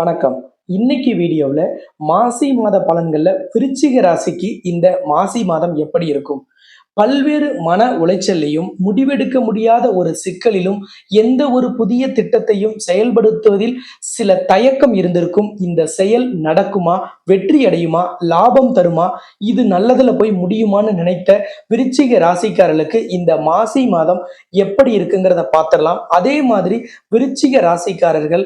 வணக்கம். இன்னைக்கு வீடியோவில் மாசி மாத பலன்களில் விருச்சிக ராசிக்கு இந்த மாசி மாதம் எப்படி இருக்கும்? பல்வேறு மன உளைச்சல்லையும் முடிவெடுக்க முடியாத ஒரு சிக்கலிலும் எந்த ஒரு புதிய திட்டத்தையும் செயல்படுத்துவதில் சில தயக்கம் இருந்திருக்கும். இந்த செயல் நடக்குமா? வெற்றி அடையுமா? லாபம் தருமா? இது நல்லதுல போய் முடியுமான்னு நினைத்த விருச்சிக ராசிக்காரர்களுக்கு இந்த மாசி மாதம் எப்படி இருக்குங்கிறத பார்த்துடலாம். அதே மாதிரி விருச்சிக ராசிக்காரர்கள்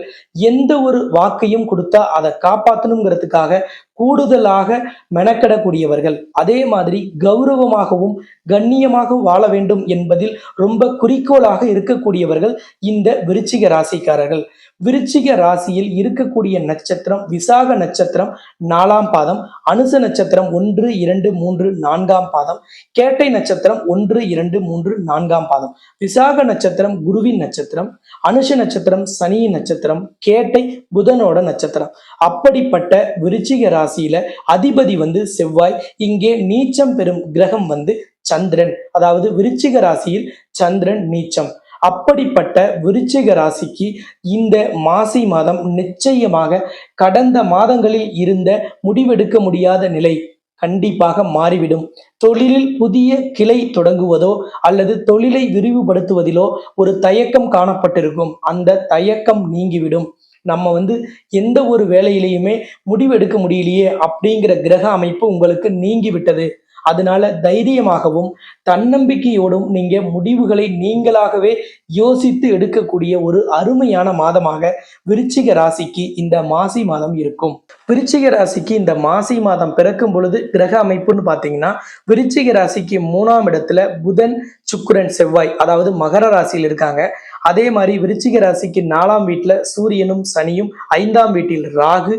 எந்த ஒரு வாக்கையும் கொடுத்தா அதை காப்பாற்றணுங்கிறதுக்காக கூடுதலாக மெனக்கடக்கூடியவர்கள். அதே மாதிரி கௌரவமாகவும் கண்ணியமாகவும் வாழ வேண்டும் என்பதில் ரொம்ப குறிக்கோளாக இருக்கக்கூடியவர்கள் இந்த விருச்சிக ராசிக்காரர்கள். விருச்சிக ராசியில் இருக்கக்கூடிய நட்சத்திரம் விசாக நட்சத்திரம் நாலாம் பாதம் அனுச நட்சத்திரம் ஒன்று இரண்டு மூன்று நான்காம் பாதம் கேட்டை நட்சத்திரம் ஒன்று இரண்டு மூன்று நான்காம் பாதம். விசாக நட்சத்திரம் குருவின் நட்சத்திரம் அனுஷ நட்சத்திரம் சனியின் நட்சத்திரம் கேட்டை புதனோட நட்சத்திரம். அப்படிப்பட்ட விருச்சிக ராசியில அதிபதி வந்து செவ்வாய் இங்கே நீச்சம் பெறும் கிரகம் வந்து சந்திரன். அதாவது விருச்சிக ராசியில் சந்திரன் நீச்சம். அப்படிப்பட்ட விருச்சிக ராசிக்கு இந்த மாசி மாதம் நிச்சயமாக கடந்த மாதங்களில் இருந்த முடிவெடுக்க முடியாத நிலை கண்டிப்பாக மாறிவிடும். தொழிலில் புதிய கிளை தொடங்குவதோ அல்லது தொழிலை விரிவுபடுத்துவதிலோ ஒரு தயக்கம் காணப்பட்டிருக்கும். அந்த தயக்கம் நீங்கிவிடும். நம்ம வந்து எந்த ஒரு வேலையிலையுமே முடிவெடுக்க முடியலையே அப்படிங்கிற கிரக அமைப்பு உங்களுக்கு நீங்கிவிட்டது. அதனால தைரியமாகவும் தன்னம்பிக்கையோடும் நீங்க முடிவுகளை நீங்களாகவே யோசித்து எடுக்கக்கூடிய ஒரு அருமையான மாதமாக விருச்சிக ராசிக்கு இந்த மாசி மாதம் இருக்கும். விருச்சிக ராசிக்கு இந்த மாசி மாதம் பிறக்கும் பொழுது கிரக அமைப்புன்னு பார்த்தீங்கன்னா விருச்சிக ராசிக்கு மூணாம் இடத்துல புதன் சுக்கிரன் செவ்வாய் அதாவது மகர ராசியில் இருக்காங்க. அதே மாதிரி விருச்சிக ராசிக்கு நாலாம் வீட்டில் சூரியனும் சனியும் ஐந்தாம் வீட்டில் ராகு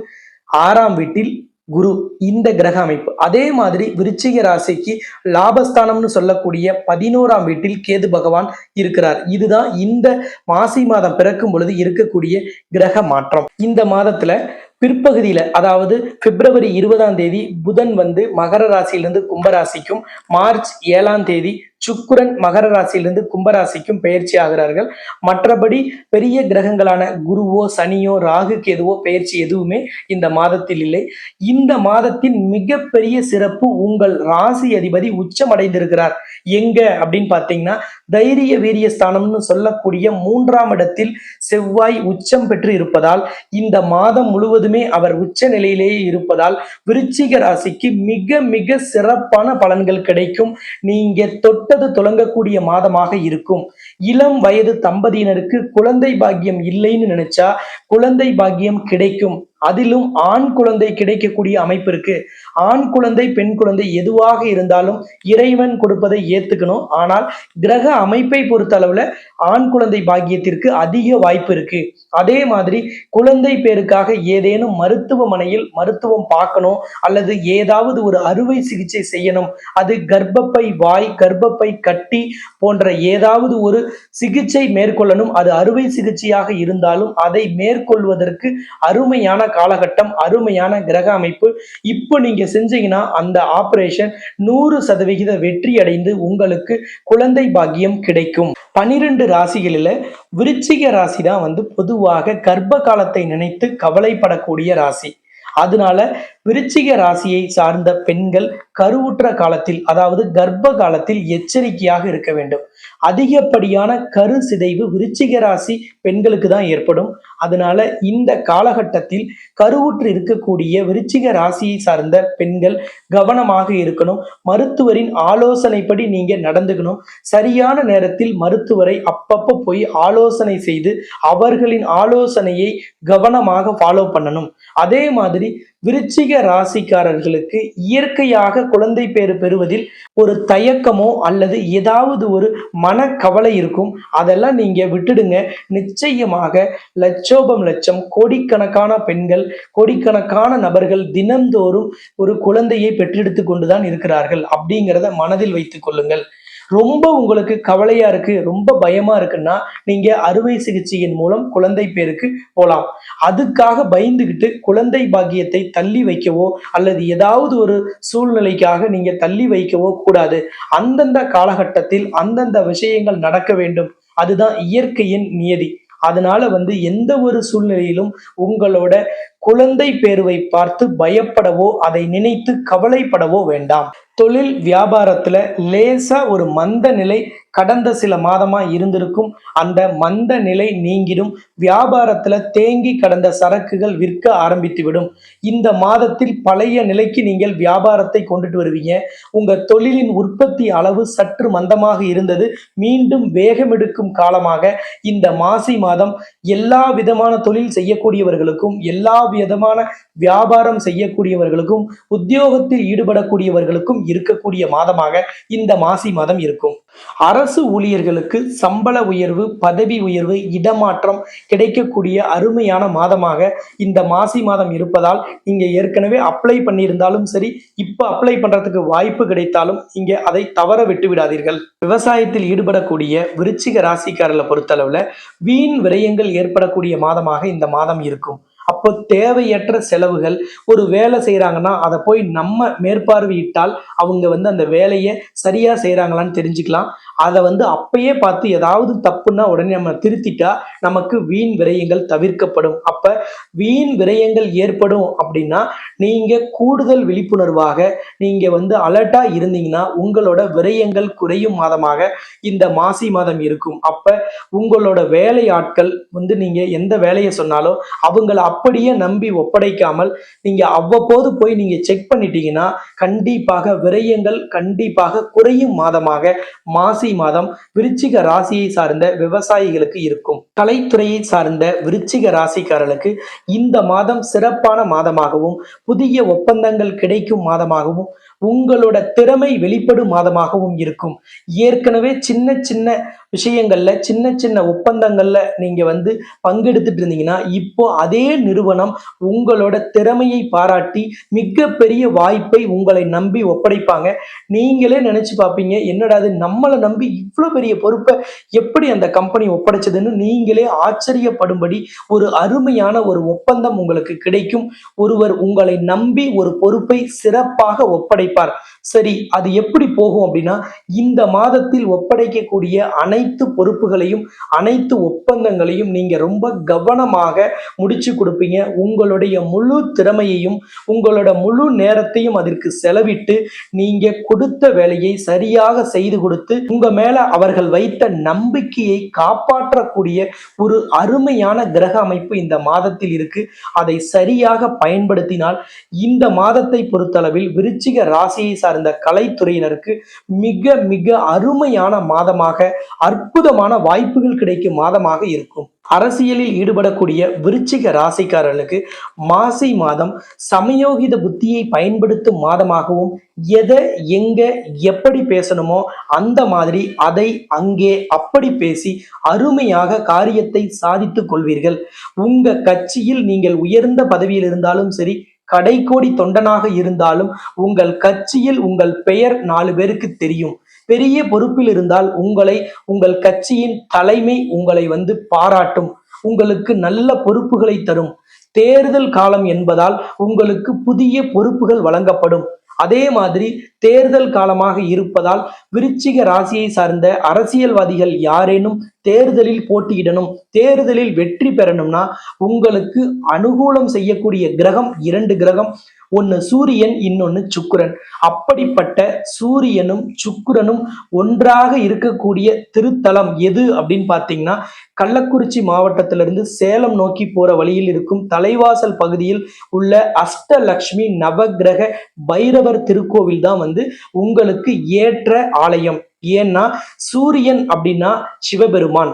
ஆறாம் வீட்டில் குரு இந்த கிரக அமைப்பு. அதே மாதிரி விருச்சிக ராசிக்கு லாபஸ்தானம்னு சொல்லக்கூடிய பதினோராம் வீட்டில் கேது பகவான் இருக்கிறார். இதுதான் இந்த மாசி மாதம் பிறக்கும் பொழுது இருக்கக்கூடிய கிரக மாற்றம். இந்த மாதத்துல பிற்பகுதியில அதாவது பிப்ரவரி இருபதாம் தேதி புதன் வந்து மகர ராசியிலிருந்து கும்பராசிக்கும் மார்ச் ஏழாம் தேதி சுக்குரன் மகர ராசியிலிருந்து கும்பராசிக்கும் பயிற்சி ஆகிறார்கள். மற்றபடி பெரிய கிரகங்களான குருவோ சனியோ ராகு கேதுவோ பயிற்சி எதுவுமே இந்த மாதத்தில் இல்லை. இந்த மாதத்தின் மிகப்பெரிய சிறப்பு உங்கள் ராசி அதிபதி உச்சமடைந்திருக்கிறார். எங்க அப்படின்னு பார்த்தீங்கன்னா தைரிய வீரிய ஸ்தானம்னு சொல்லக்கூடிய மூன்றாம் இடத்தில் செவ்வாய் உச்சம் பெற்று இருப்பதால் இந்த மாதம் முழுவதுமே அவர் உச்ச நிலையிலேயே இருப்பதால் விருச்சிக ராசிக்கு மிக மிக சிறப்பான பலன்கள் கிடைக்கும். நீங்க தொட்டது தொடங்கக்கூடிய மாதமாக இருக்கும். இளம் வயது தம்பதியினருக்கு குழந்தை பாக்கியம் இல்லைன்னு நினைச்சா குழந்தை பாக்கியம் கிடைக்கும். அதிலும் ஆண் குழந்தை கிடைக்கக்கூடிய அமைப்பு இருக்கு. ஆண் குழந்தை பெண் குழந்தை எதுவாக இருந்தாலும் இறைவன் கொடுப்பதை ஏத்துக்கணும். ஆனால் கிரக அமைப்பை பொறுத்த அளவுல ஆண் குழந்தை பாக்கியத்திற்கு அதிக வாய்ப்பு இருக்கு. அதே மாதிரி குழந்தை பேருக்காக ஏதேனும் மருத்துவமனையில் மருத்துவம் பார்க்கணும் அல்லது ஏதாவது ஒரு அறுவை சிகிச்சை செய்யணும். அது கர்ப்பப்பை வாய் கர்ப்பப்பை கட்டி போன்ற ஏதாவது ஒரு சிகிச்சை மேற்கொள்ளணும். அது அறுவை சிகிச்சையாக இருந்தாலும் அதை மேற்கொள்வதற்கு அருமையான காலகட்டம் அருமையான கிரக அமைப்பு. இப்போ நீங்க செஞ்சீங்கன்னா அந்த ஆபரேஷன் நூறு சதவிகித வெற்றி அடைந்து உங்களுக்கு குழந்தை பாக்கியம் கிடைக்கும். பனிரெண்டு ராசிகளில் விருச்சிக ராசி தான் வந்து பொதுவாக கர்ப்ப காலத்தை நினைத்து கவலைப்படக்கூடிய ராசி. அதனால விருச்சிக ராசியை சார்ந்த பெண்கள் கருவுற்ற காலத்தில் அதாவது கர்ப்ப காலத்தில் எச்சரிக்கையாக இருக்க வேண்டும். அதிகப்படியான கரு சிதைவு விருச்சிக ராசி பெண்களுக்கு தான் ஏற்படும். அதனால இந்த காலகட்டத்தில் கருவுற்று இருக்கக்கூடிய விருச்சிக ராசியை சார்ந்த பெண்கள் கவனமாக இருக்கணும். மருத்துவரின் ஆலோசனைப்படி நீங்க நடந்துக்கணும். சரியான நேரத்தில் மருத்துவரை அப்பப்போ போய் ஆலோசனை செய்து அவர்களின் ஆலோசனையை கவனமாக ஃபாலோ பண்ணணும். அதே மாதிரி விருச்சிக ராசிக்காரர்களுக்கு இயற்கையாக குழந்தை பேர் பெறுவதில் ஒரு தயக்கமோ அல்லது ஏதாவது ஒரு மனக்கவலை இருக்கும். அதெல்லாம் நீங்கள் விட்டுடுங்க. நிச்சயமாக லட்சோபம் லட்சம் கோடிக்கணக்கான பெண்கள் கோடிக்கணக்கான நபர்கள் தினந்தோறும் ஒரு குழந்தையை பெற்றெடுத்து கொண்டுதான் இருக்கிறார்கள். அப்படிங்கிறத மனதில் வைத்துக் கொள்ளுங்கள். ரொம்ப உங்களுக்கு கவலையா இருக்கு ரொம்ப பயமா இருக்குன்னா நீங்க அறுவை சிகிச்சையின் மூலம் குழந்தை பேருக்கு போலாம். அதுக்காக பயந்துகிட்டு குழந்தை பாக்கியத்தை தள்ளி வைக்கவோ அல்லது ஏதாவது ஒரு சூழ்நிலைக்காக நீங்க தள்ளி வைக்கவோ கூடாது. அந்தந்த காலகட்டத்தில் அந்தந்த விஷயங்கள் நடக்க வேண்டும். அதுதான் இயற்கையின் நியதி. அதனால வந்து எந்த ஒரு சூழ்நிலையிலும் உங்களோட குழந்தை பேருவை பார்த்து பயப்படவோ அதை நினைத்து கவலைப்படவோ வேண்டாம். தொழில் வியாபாரத்துல லேசா ஒரு மந்த நிலை கடந்த சில மாதமா இருந்திருக்கும். அந்த மந்த நிலை நீங்கிடும். வியாபாரத்துல தேங்கி கடந்த சரக்குகள் விற்க ஆரம்பித்துவிடும். இந்த மாதத்தில் பழைய நிலைக்கு நீங்கள் வியாபாரத்தை கொண்டுட்டு வருவீங்க. உங்க தொழிலின் உற்பத்தி அளவு சற்று மந்தமாக இருந்தது. மீண்டும் வேகமெடுக்கும் காலமாக இந்த மாசி மாதம் எல்லா விதமான தொழில் செய்யக்கூடியவர்களுக்கும் எல்லா விதமான வியாபாரம் செய்யக்கூடியவர்களுக்கும் உத்தியோகத்தில் ஈடுபடக்கூடியவர்களுக்கும் இருக்கக்கூடிய மாதமாக இந்த மாசி மாதம் இருக்கும். அரசு ஊழியர்களுக்கு சம்பள உயர்வு பதவி உயர்வு இடமாற்றம் கிடைக்கக்கூடிய அருமையான மாதமாக இந்த மாசி மாதம் இருப்பதால் நீங்க ஏற்கனவே அப்ளை பண்ணியிருந்தாலும் சரி இப்போ அப்ளை பண்றதுக்கு வாய்ப்பு கிடைத்தாலும் இங்க அதை தவற விட்டு விடாதீர்கள். விவசாயத்தில் ஈடுபடக்கூடிய விருச்சிக ராசிக்காரர்களை பொறுத்தளவுல வீண் விரயங்கள் ஏற்படக்கூடிய மாதமாக இந்த மாதம் இருக்கும். அப்போ தேவையற்ற செலவுகள் ஒரு வேலை செய்கிறாங்கன்னா அதை போய் நம்ம மேற்பார்வையிட்டால் அவங்க வந்து அந்த வேலையை சரியாக செய்கிறாங்களான்னு தெரிஞ்சுக்கலாம். அதை வந்து அப்பயே பார்த்து ஏதாவது தப்புன்னா உடனே நம்ம திருத்திட்டா நமக்கு வீண் விரயங்கள் தவிர்க்கப்படும். அப்போ வீண் விரயங்கள் ஏற்படும் அப்படின்னா நீங்கள் கூடுதல் விழிப்புணர்வாக நீங்கள் வந்து அலர்ட்டாக இருந்தீங்கன்னா உங்களோட விரயங்கள் குறையும் மாதமாக இந்த மாசி மாதம் இருக்கும். அப்போ உங்களோட வேலை ஆட்கள் வந்து நீங்கள் எந்த வேலையை சொன்னாலும் அவங்கள அப்படியே நம்பி ஒப்படைக்காமல் நீங்க அவ்வப்போது போய் நீங்க செக் பண்ணிட்டீங்கன்னா கண்டிப்பாக விரயங்கள் கண்டிப்பாக குறையும் மாதமாக மாசி மாதம் விருச்சிக ராசியை சார்ந்த விவசாயிகளுக்கு இருக்கும். கலைத்துறையை சார்ந்த விருச்சிக ராசிக்காரர்களுக்கு இந்த மாதம் சிறப்பான மாதமாகவும் புதிய ஒப்பந்தங்கள் கிடைக்கும் மாதமாகவும் உங்களோட திறமை வெளிப்படும் மாதமாகவும் இருக்கும். ஏற்கனவே சின்ன சின்ன விஷயங்கள்ல சின்ன சின்ன ஒப்பந்தங்கள்ல நீங்க வந்து பங்கெடுத்துட்டு இருந்தீங்கன்னா இப்போ அதே நிறுவனம் உங்களோட திறமையை பாராட்டி மிகப்பெரிய வாய்ப்பை உங்களை நம்பி ஒப்படைப்பாங்க. நீங்களே நினைச்சு பார்ப்பீங்க என்னடா அது நம்மளை நம்பி இவ்வளோ பெரிய பொறுப்பை எப்படி அந்த கம்பெனி ஒப்படைச்சதுன்னு நீங்களே ஆச்சரியப்படும்படி ஒரு அருமையான ஒரு ஒப்பந்தம் உங்களுக்கு கிடைக்கும். ஒருவர் உங்களை நம்பி ஒரு பொறுப்பை சிறப்பாக ஒப்படைப்பார். சரி அது எப்படி போகும் அப்படின்னா இந்த மாதத்தில் ஒப்படைக்கக்கூடிய அனைத்து பொறுப்புகளையும் அனைத்து ஒப்பந்தங்களையும் நீங்க ரொம்ப கவனமாக முடிச்சு கொடுப்பீங்க. உங்களுடைய முழு திறமையையும் உங்களோட முழு நேரத்தையும் அதற்கு செலவிட்டு நீங்க கொடுத்த வேலையை சரியாக செய்து கொடுத்து உங்க மேல அவர்கள் வைத்த நம்பிக்கையை காப்பாற்றக்கூடிய ஒரு அருமையான கிரக அமைப்பு இந்த மாதத்தில் இருக்கு. அதை சரியாக பயன்படுத்தினால் இந்த மாதத்தை பொறுத்தளவில் விருச்சிக ராசியை சார்ந்த கலைத்துறையினருக்கு மிக மிக அருமையான மாதமாக அற்புதமான வாய்ப்புகள் கிடைக்கும் மாதமாக இருக்கும். அரசியலில் ஈடுபடக்கூடிய விருச்சிக ராசிக்காரர்களுக்கு மாசி மாதம் சமயோகித புத்தியை பயன்படுத்தும் மாதமாகவும் எதை எங்க எப்படி பேசணுமோ அந்த மாதிரி அதை அங்கே அப்படி பேசி அருமையாக காரியத்தை சாதித்துக் கொள்வீர்கள். உங்க கட்சியில் நீங்கள் உயர்ந்த பதவியில் இருந்தாலும் சரி கடைக்கோடி தொண்டனாக இருந்தாலும் உங்கள் கட்சியில் உங்கள் பெயர் நாலு பேருக்கு தெரியும். பெரிய பொறுப்பில் இருந்தால் உங்களை உங்கள் கட்சியின் தலைமை உங்களை வந்து பாராட்டும். உங்களுக்கு நல்ல பொறுப்புகளை தரும். தேர்தல் காலம் என்பதால் உங்களுக்கு புதிய பொறுப்புகள் வழங்கப்படும். அதே மாதிரி தேர்தல் காலமாக இருப்பதால் விருச்சிக ராசியை சார்ந்த அரசியல்வாதிகள் யாரேனும் தேர்தலில் போட்டியிடணும். தேர்தலில் வெற்றி பெறணும்னா உங்களுக்கு அனுகூலம் செய்யக்கூடிய கிரகம் இரண்டு கிரகம். ஒன்று சூரியன் இன்னொன்று சுக்கிரன். அப்படிப்பட்ட சூரியனும் சுக்கிரனும் ஒன்றாக இருக்கக்கூடிய திருத்தலம் எது அப்படின்னு பார்த்தீங்கன்னா கள்ளக்குறிச்சி மாவட்டத்திலிருந்து சேலம் நோக்கி போற வழியில் இருக்கும் தலைவாசல் பகுதியில் உள்ள அஷ்டலக்ஷ்மி நவக்கிரக பைரவர் திருக்கோவில் தான் வந்து உங்களுக்கு ஏற்ற ஆலயம். ஏன்னா சூரியன் அப்படின்னா சிவபெருமான்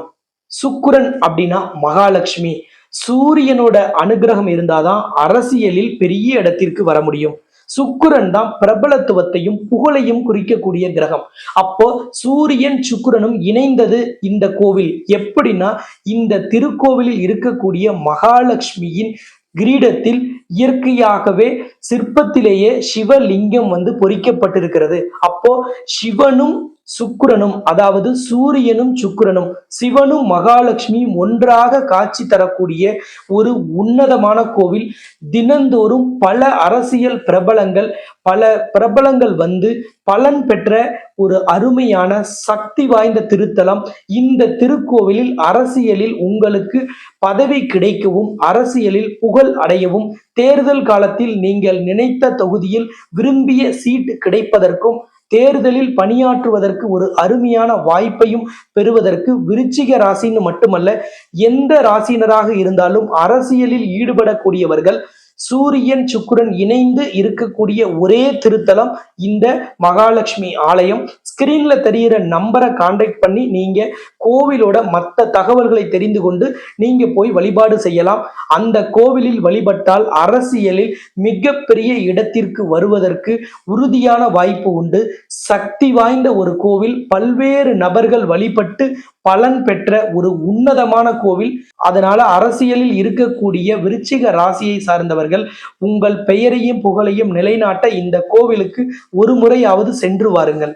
சுக்குரன் அப்படின்னா மகாலட்சுமி. சூரியனோட அனுகிரகம் இருந்தாதான் அரசியலில் பெரிய இடத்திற்கு வர முடியும். சுக்குரன் தான் பிரபலத்துவத்தையும் புகழையும் குறிக்கக்கூடிய கிரகம். அப்போ சூரியன் சுக்குரனும் இணைந்தது இந்த கோவில். எப்படின்னா இந்த திருக்கோவிலில் இருக்கக்கூடிய மகாலட்சுமியின் கிரீடத்தில் இயற்கையாகவே சிற்பத்திலேயே சிவலிங்கம் வந்து பொறிக்கப்பட்டிருக்கிறது. அப்போ சிவனும் சுக்கிரனும் அதாவது சூரியனும் சுக்கிரனும் சிவனும் மகாலட்சுமியும் ஒன்றாக காட்சி தரக்கூடிய ஒரு உன்னதமான கோவில். தினந்தோறும் பல அரசியல் பிரபலங்கள் பல பிரபலங்கள் வந்து பலன் பெற்ற ஒரு அருமையான சக்தி வாய்ந்த திருத்தலம். இந்த திருக்கோவிலில் அரசியலில் உங்களுக்கு பதவி கிடைக்கவும் அரசியலில் புகழ் அடையவும் தேர்தல் காலத்தில் நீங்கள் நினைத்த தொகுதியில் விரும்பிய சீட் கிடைப்பதற்கும் தேர்தலில் பணியாற்றுவதற்கு ஒரு அருமையான வாய்ப்பையும் பெறுவதற்கு விருச்சிக ராசின்னு மட்டுமல்ல எந்த ராசினராக இருந்தாலும் அரசியலில் ஈடுபடக்கூடியவர்கள் சூரியன் சுக்குரன் இணைந்து இருக்கக்கூடிய ஒரே திருத்தலம் இந்த மகாலட்சுமி ஆலயம். ஸ்கிரீன்ல தெரியிற நம்பரை கான்டாக்ட் பண்ணி நீங்க கோவிலோட மற்ற தகவல்களை தெரிந்து கொண்டு நீங்க போய் வழிபாடு செய்யலாம். அந்த கோவிலில் வழிபட்டால் அரசியலில் மிகப்பெரிய இடத்திற்கு வருவதற்கு உறுதியான வாய்ப்பு உண்டு. சக்தி வாய்ந்த ஒரு கோவில் பல்வேறு நபர்கள் வழிபட்டு பலன் பெற்ற ஒரு உன்னதமான கோவில். அதனால அரசியலில் இருக்கக்கூடிய விருச்சிக ராசியை சார்ந்தவர்கள் உங்கள் பெயரையும் புகழையும் நிலைநாட்ட இந்த கோவிலுக்கு ஒரு முறையாவது சென்று வாருங்கள்.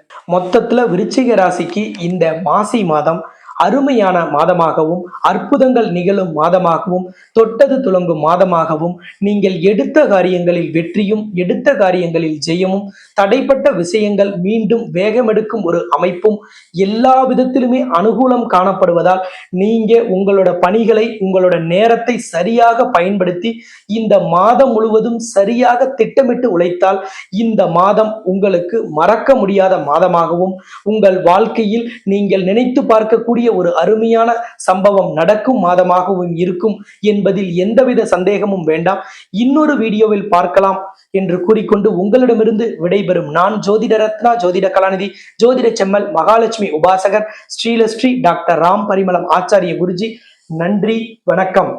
மொத்தத்துல விருச்சிக ராசிக்கு இந்த மாசி மாதம் அருமையான மாதமாகவும் அற்புதங்கள் நிகழும் மாதமாகவும் தொட்டது துளங்கும் மாதமாகவும் நீங்கள் எடுத்த காரியங்களில் வெற்றியும் எடுத்த காரியங்களில் ஜெயமும் தடைப்பட்ட விஷயங்கள் மீண்டும் வேகமெடுக்கும் ஒரு அமைப்பும் எல்லா விதத்திலுமே அனுகூலம் காணப்படுவதால் நீங்க உங்களோட பணிகளை உங்களோட நேரத்தை சரியாக பயன்படுத்தி இந்த மாதம் முழுவதும் சரியாக திட்டமிட்டு உழைத்தால் இந்த மாதம் உங்களுக்கு மறக்க முடியாத மாதமாகவும் உங்கள் வாழ்க்கையில் நீங்கள் நினைத்து பார்க்கக்கூடிய ஒரு அருமையான சம்பவம் நடக்கும் மாதமாகவும் இருக்கும் என்பதில் எந்தவித சந்தேகமும் வேண்டாம். இன்னொரு வீடியோவில் பார்க்கலாம் என்று கூறிக்கொண்டு உங்களிடமிருந்து விடைபெறும் நான் ஜோதிட ரத்னா ஜோதிட கலாநிதி ஜோதிட செம்மல் மகாலட்சுமி உபாசகர் ஸ்ரீலஸ்ரீ டாக்டர் ராம் பரிமளம் ஆச்சாரிய குருஜி. நன்றி வணக்கம்.